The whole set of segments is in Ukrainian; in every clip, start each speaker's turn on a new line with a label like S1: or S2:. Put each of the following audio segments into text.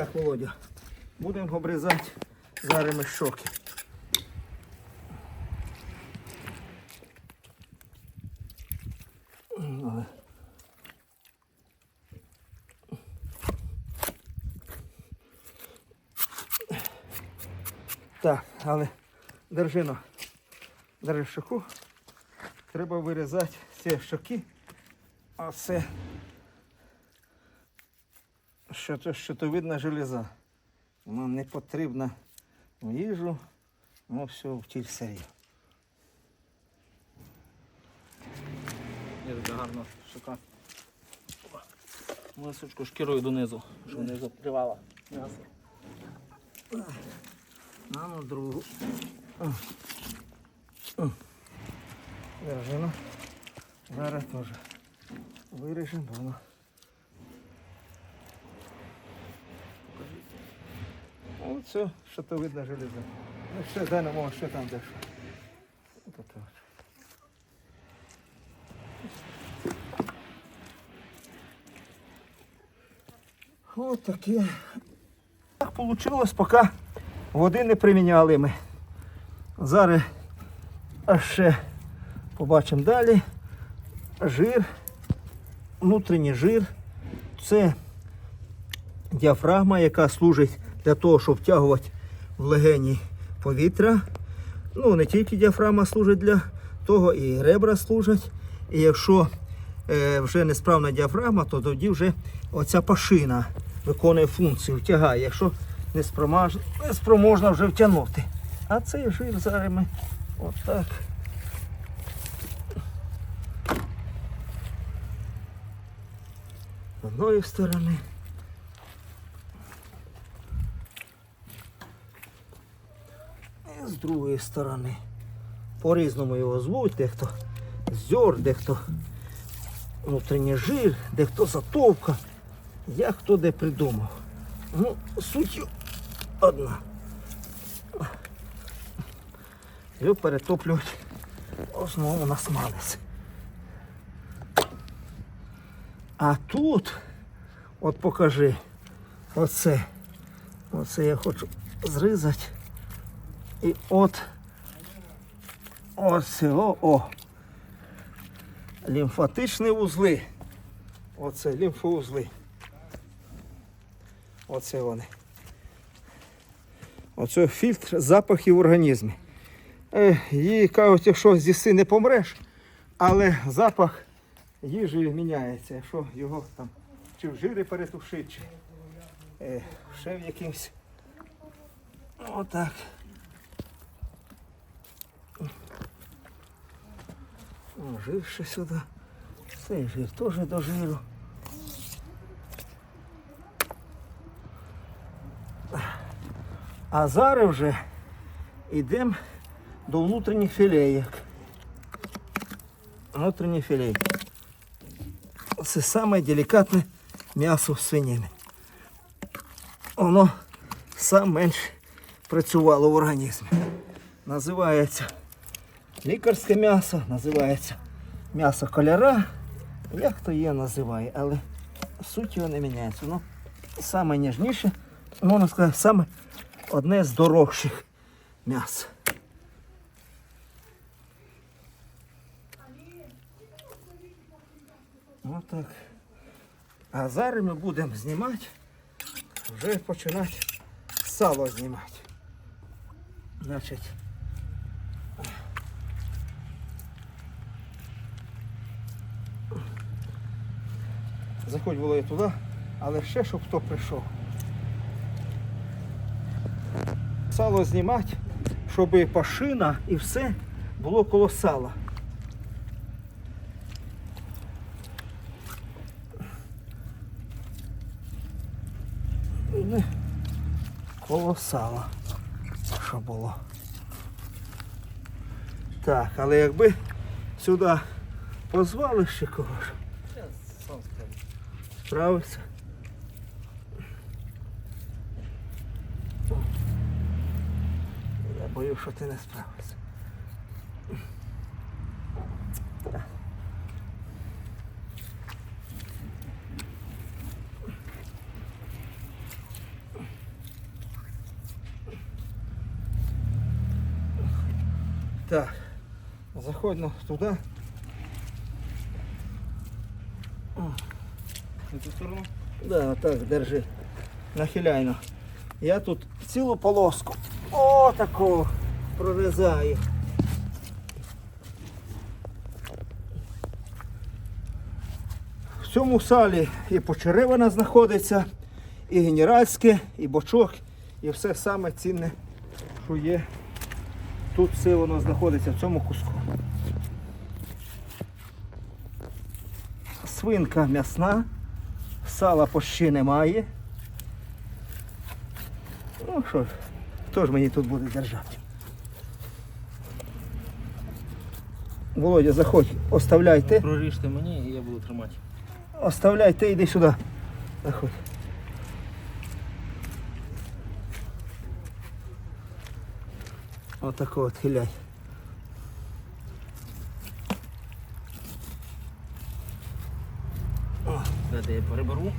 S1: Так, Володя, будемо обрізати зараз. Але- Так, але держи ну, держи щоку. Треба вирізати ці щоки, а то щитовидна железа. Вона не потрібна в їжу, ну все в тіль сирі.
S2: Як дуже гарно шука. Лисочку шкірою донизу, щоб не закривала м'ясо.
S1: На ну другу. О. О. Держи ну. Зараз теж виріжемо, бо. Оце щитовидна железа. Ну ще там де що. От от от. От таке. Так вийшло, поки води не приміняли ми. Зараз аж ще побачимо далі. Жир, внутрішній жир. Це діафрагма, яка служить для того, щоб втягувати в легені повітря. Ну, не тільки діафрагма служить для того, і ребра служать. І якщо е, вже несправна діафрагма, то тоді вже оця пашина виконує функцію, втягає. Якщо не спроможна, не вже втягнути. А цей жир зараз ми отак. З одної сторони. І з другої сторони. По-різному його звуть, дехто зьор, дехто внутрішній жир, дехто затовка. Як хто де придумав. Ну, суть одна. Його перетоплюють в основному на смалець. А тут, от покажи, оце, оце я хочу зрізати. І от оце, о, о. Лімфатичні вузли. Оце лімфоузли. Оце вони. Оце фільтр запахів в організмі. Їй кажуть, якщо з'їси не помреш, але запах їжі міняється, якщо його там чи в жирі перетушить, чи ще в якимсь. Отак. жир ще сюди. Цей жир теж до жиру. А зараз вже йдемо до внутрішніх філеїк. Внутрішні філеї. Це саме делікатне м'ясо свинини. Воно сам менше працювало в організмі. Називається лікарське м'ясо, називається м'ясо коляра. Як хто є, називає, але суть його не міняється. Воно саме ніжніше, можна сказати, саме одне з дорогших м'яс. Отак. А зараз ми будемо знімати, вже починати сало знімати. Значить. Заходь і туди, але ще щоб хто прийшов. Сало знімати, щоб пашина і все було коло сала. Коло сала, що було. Так, але якби сюди позвали ще когось справився. Я боюсь, що ти не справився. Так, заходимо туди.
S2: На цю сторону?
S1: Да, так, держи. Нахиляй ну. Я тут цілу полоску. О, таку прорізаю. В цьому салі і почеревина знаходиться, і генеральське, і бочок, і все саме цінне, що є. Тут все воно знаходиться в цьому куску. Свинка м'ясна. Сала почти немає. Ну що ж, хто ж мені тут буде держати? Володя, заходь, оставляйте.
S2: Проріжте мені і я буду тримати.
S1: Оставляйте, йди сюди. Заходь. Отако от хиляй.
S2: Дайте я переберу.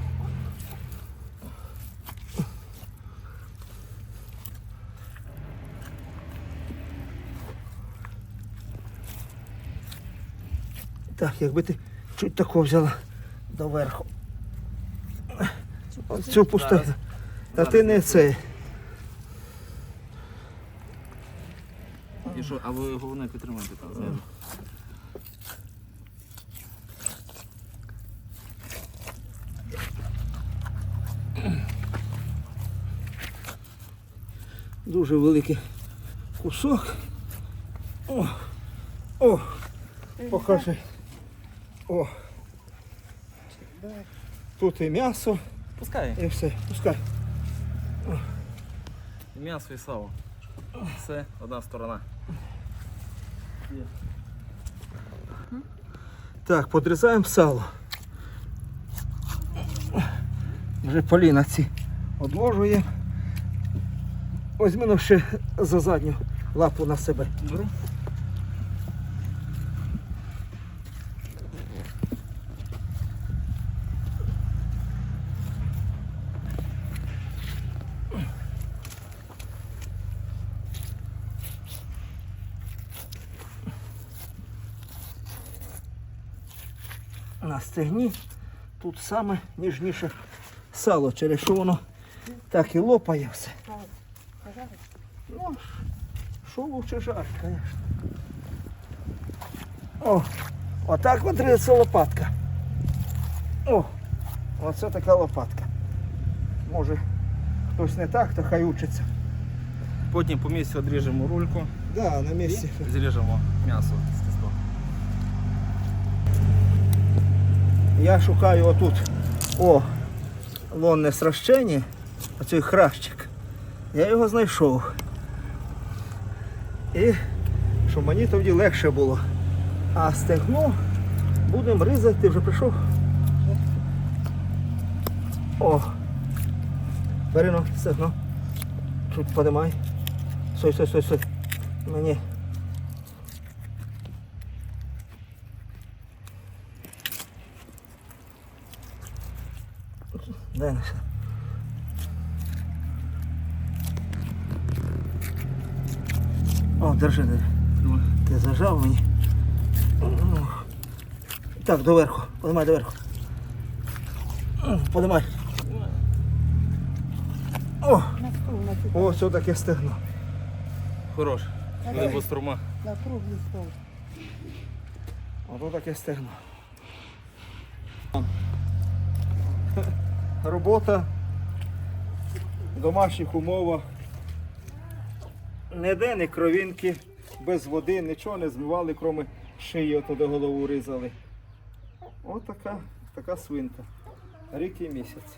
S1: Так, якби ти чуть тако взяла доверху. Цю.
S2: Зараз.
S1: Та ти не це.
S2: І що, а ви головне підтримайте там знизу.
S1: Дуже великий кусок. О, о, покажи. О. Тут і м'ясо,
S2: Пускай.
S1: і все. Пускай.
S2: І М'ясо і сало. Все, одна сторона.
S1: Так, подрізаємо сало. Вже Поліна ці одложує. Ну ще за задню лапу на себе.
S2: Беру.
S1: на стегні. Тут саме ніжніше сало, через що воно так і лопає все. Ну, що лучше жарт, звісно. О, отак от риться лопатка. О, оце така лопатка. Може, хтось не так, то хай учиться.
S2: Потім по місці відріжемо рульку
S1: Да, на місці.
S2: і зріжемо м'ясо з тістом.
S1: Я шукаю отут. О, лонне сращення, оцей хращик. Я його знайшов. І щоб мені тоді легше було. А стегно будемо різати, ти вже прийшов. О! Бери ну, стегно. Чуть подимай. Стой, стой, стой, стой. Мені. Дай на О, держи, держи. Ти зажав мені. Так, доверху. Подимай доверху. Подимай. О, о, все таке стегно.
S2: Хорош. Не струма.
S3: на круглий стол.
S1: Ото таке стегно. Робота в домашніх умовах. Ніде не кровінки, без води, нічого не змивали, крім шиї, ото до голову різали. Ось така, така свинка. Рік і місяць.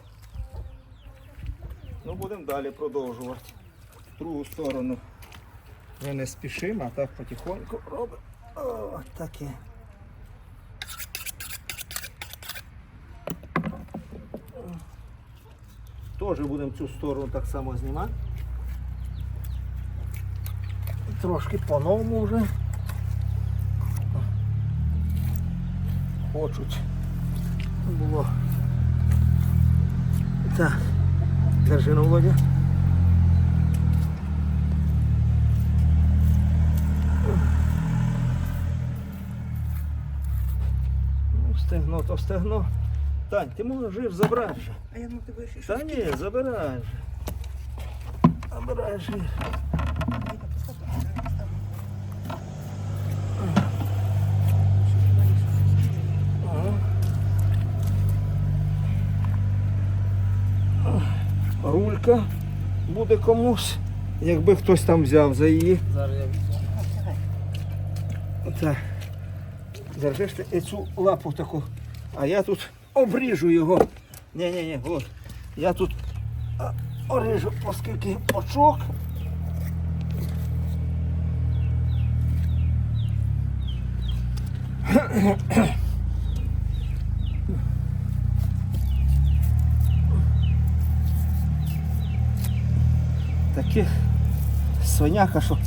S1: Ну, будемо далі продовжувати. В другу сторону. Ми не спішимо, а так потихоньку робимо. О, таке. Теж будемо цю сторону так само знімати трошки по-новому вже. Хочуть. Було. Так, держи на Володя. Ну, стегно, то стегно. Тань, ти можеш жив забрати же.
S3: А я ну тебе вийшов.
S1: Та ні, забирай же. Забирай жир. Рулька буде комусь, якби хтось там взяв за її.
S2: Зараз я візьму.
S1: Так. Держиш ти цю лапу таку. А я тут обріжу його. Ні, ні, ні, от. Я тут оріжу, оскільки очок. Таких свиняка, що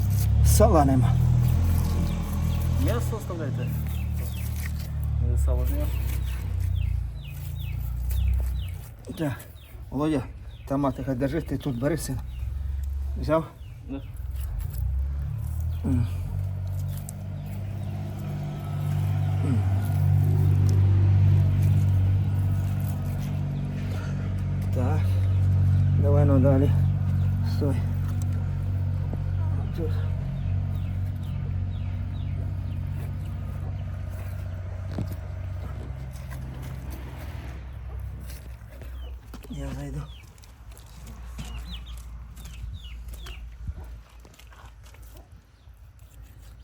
S1: сала нема.
S2: М'ясо оставляйте. Ви Сало зняв.
S1: Так, Володя, та мати хай держи, ти тут бери син. Взяв?
S2: Да.
S1: М. М. Так. Давай ну далі. Стой. Тут. Я зайду.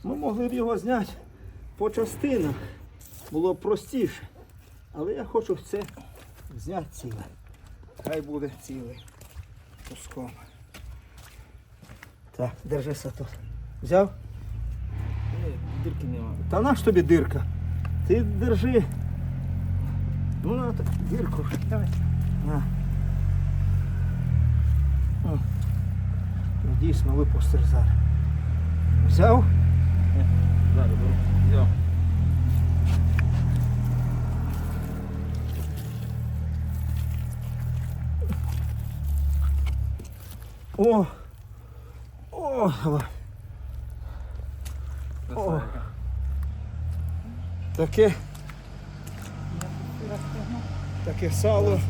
S1: Ми могли б його зняти по частинах. Було б простіше. Але я хочу це зняти ціле. Хай буде ціле. Куском. Так, держися тут. Взяв?
S2: Ні, Дірки нема.
S1: Та наш тобі дирка. Ти держи. Ну на так, дирку. Давай. На. О. Ну, дійсно випустиш зараз. Взяв?
S2: Зараз беру.
S1: О! О!
S2: Красавика.
S1: Таке. Таке сало.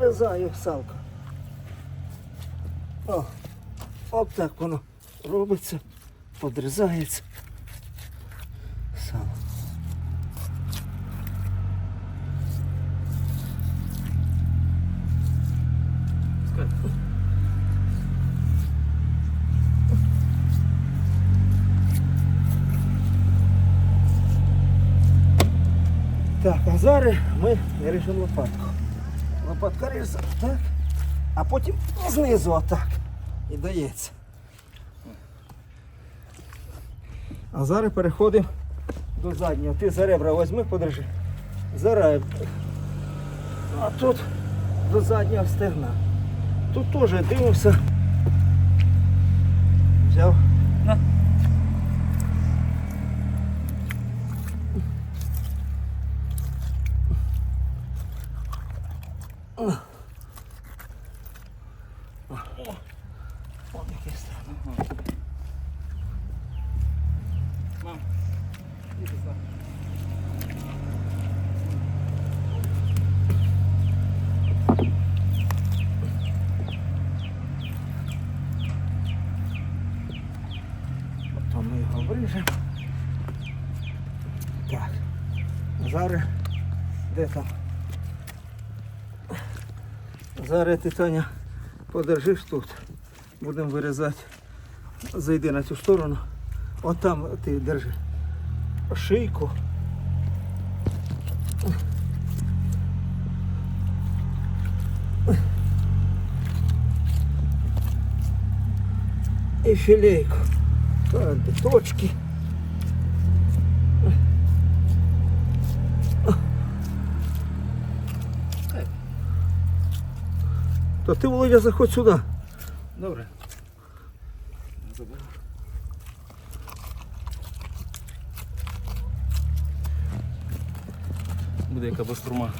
S1: Різаю салко. О, от так воно робиться, подрізається. Сало.
S2: Пускай.
S1: Так, а зараз ми ріжемо лопатку. Лопатка ріже так, а потім знизу отак. І дається. А зараз переходимо до заднього. Ти за ребра возьми, подержи. За ребра. А тут до заднього стегна. Тут теж дивимося. Взяв.
S2: На.
S1: От який стан.
S2: Ага. Мам, іди сюди.
S1: Потім ми його вріжемо. Так. Зараз де там? Зараз ти Таня подержиш тут. Будемо вирізати. Зайди на цю сторону. От там ти держи. Шийку. І філейку. Точки. То ти, Володя, заходь сюди.
S2: Добре. Буде яка баструма.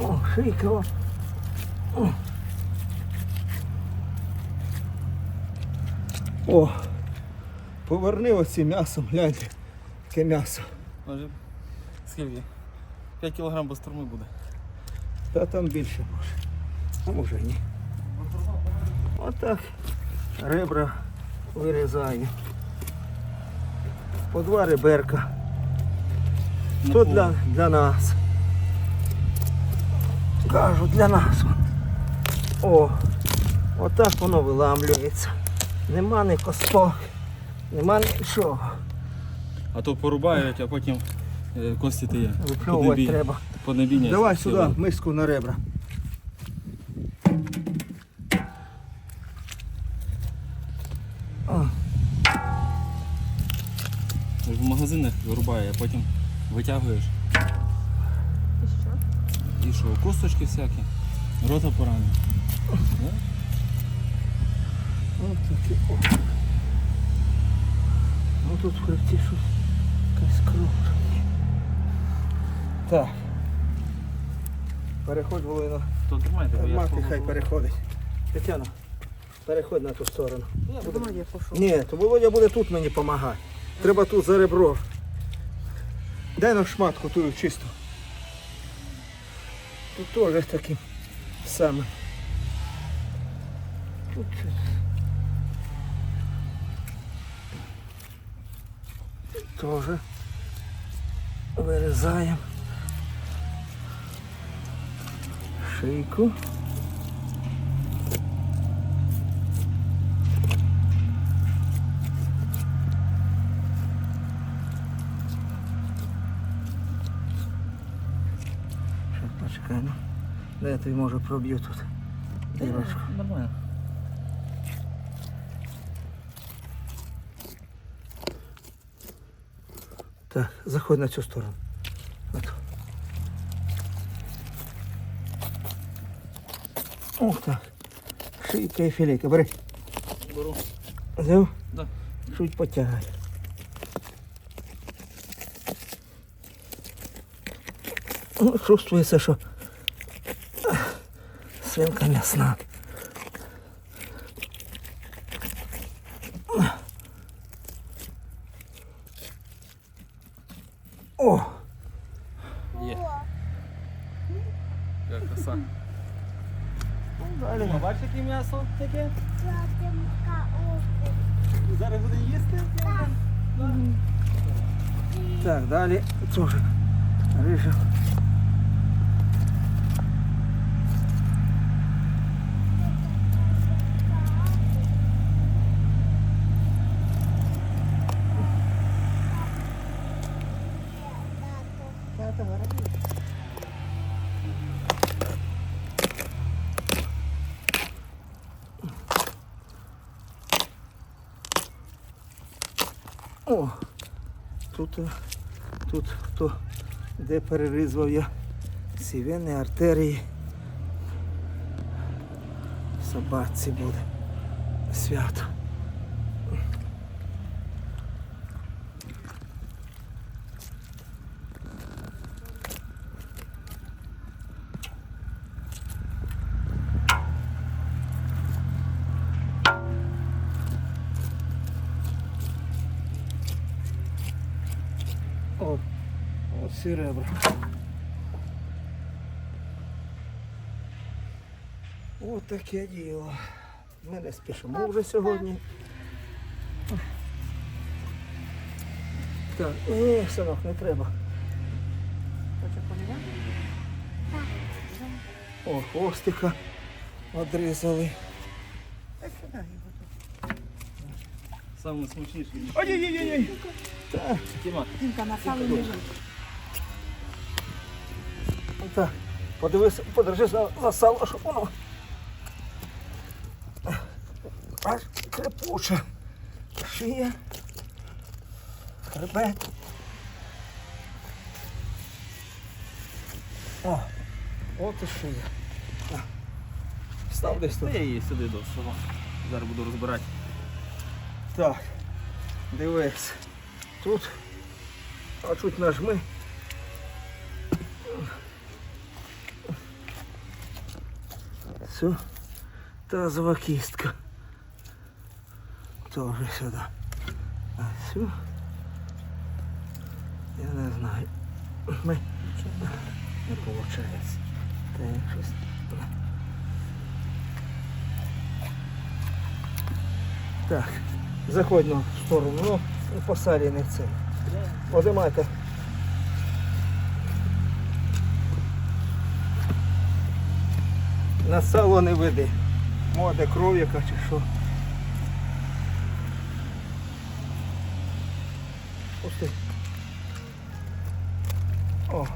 S1: О, шийка. о. О, поверни оці м'ясом, гляньте, яке м'ясо.
S2: Може, скільки? 5 кг без турми буде.
S1: Та там більше може. А може ні. Отак ребра вирізаю. По два реберка.
S2: На
S1: То для, для нас. Кажу, для нас. О, отак воно виламлюється. Нема ні косток, нема нічого.
S2: А то порубають, а потім е, кості ти є.
S1: Випльовувати треба.
S2: Поднебіння.
S1: Давай сюди миску на ребра. О,
S2: В магазинах вирубає, а потім витягуєш.
S3: І що?
S2: І що, косточки всякі, рота поранена.
S1: от такі. О. Ну тут в хребті щось якась кров. Так. Переходь Володя.
S2: То тримайте, бо я
S1: Мати
S2: спробую.
S1: хай переходить. Тетяна, переходь на ту сторону.
S3: Я думаю, я пішов.
S1: Ні, то Володя буде тут мені допомагати. Треба тут за ребро. Дай нам шматку ту чисту. Тут теж таким самим. Тут щось. Теж вирізаємо. Шийку. Ну. Де я тобі може проб'ю тут. Дірочку.
S2: Нормально.
S1: Так, заходь на цю сторону. От. Ух так. Шийка і філейка. Бери.
S2: Беру.
S1: Взяв?
S2: Да.
S1: Чуть потягай. Ну, чувствується, що свинка м'ясна. О!
S2: Є. Як краса.
S1: Далі.
S2: А бачиш, яке м'ясо таке? Зараз буде їсти?
S1: Так, далі теж ріжемо. О, тут, е, тут хто де перерізав я сівени, артерії. Собаці буде свято. О, оці ребра. Ось таке діло. Ми не спішимо вже сьогодні. Так, ні, синок, не треба. О, хвостика одрізали.
S3: Його.
S2: Саме смачніший.
S1: Ой-ой-ой-ой! Так,
S2: Тіма,
S3: Тільки на сало не жить.
S1: так. Подивись, подержи за, за сало, щоб воно. Аж. Шия. Хребет. О, от і шия. Став десь тут.
S2: я її сюди до свого. Зараз буду розбирати.
S1: Так, дивись. Тут а чуть нажми. Все, тазова кістка. Теж сюди. А цю. Я не знаю. Ми... Не виходить. Та я щось. Так, заходь на сторону, ну, по салі це. Подимайте. На сало не веди. Моде кров яка чи що. Пусти. О.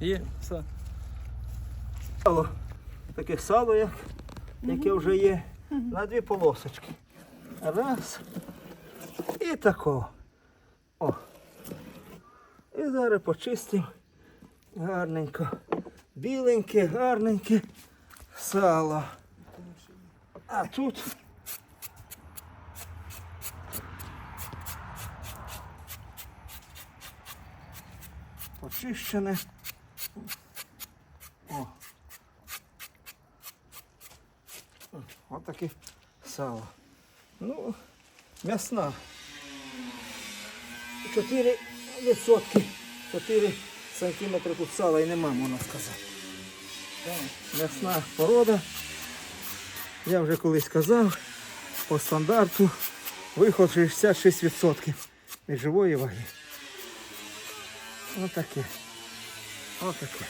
S2: Є, все.
S1: Сало. Таке сало, як, яке вже є, на дві полосочки. Раз. І тако. О. І зараз почистимо. Гарненько. Біленьке, гарненьке сало. А тут. Почищене. О. Ось таке сало. Ну, м'ясна. 4 відсотки. 4 сантиметри тут сала і нема, можна сказати. М'ясна порода. Я вже колись казав, по стандарту виход 66% від живої ваги. Ось таке. Ось таке.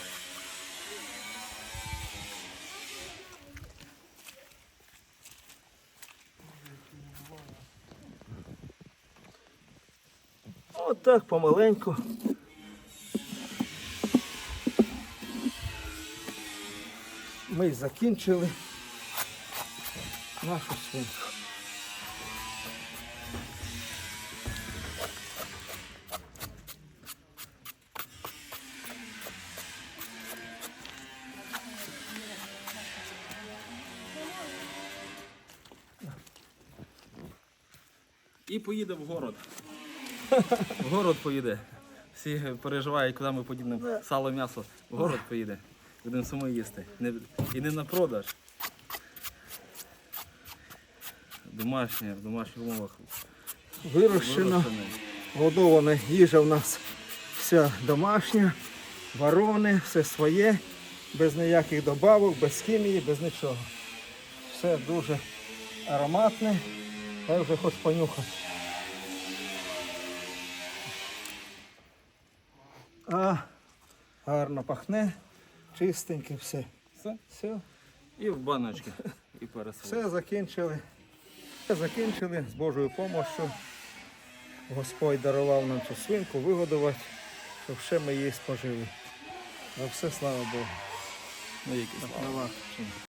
S1: Отак помаленьку. Ми закінчили нашу свинку.
S2: І поїде в город. В город поїде. Всі переживають, куди ми подібнемо сало, м'ясо. В город поїде. Будемо самі їсти. І не на продаж. Домашнє, в домашніх умовах. Вирощене.
S1: Годована їжа в нас вся домашня, варони, все своє, без ніяких добавок, без хімії, без нічого. Все дуже ароматне. Я вже хоч понюхати. А, гарно пахне, чистеньке все.
S2: Все.
S1: Все,
S2: І в баночки. І
S1: все закінчили. Все закінчили з Божою допомогою. Господь дарував нам цю свинку вигодувати, щоб ще ми її спожили. За все слава Богу.
S2: На які слава.
S1: Давай.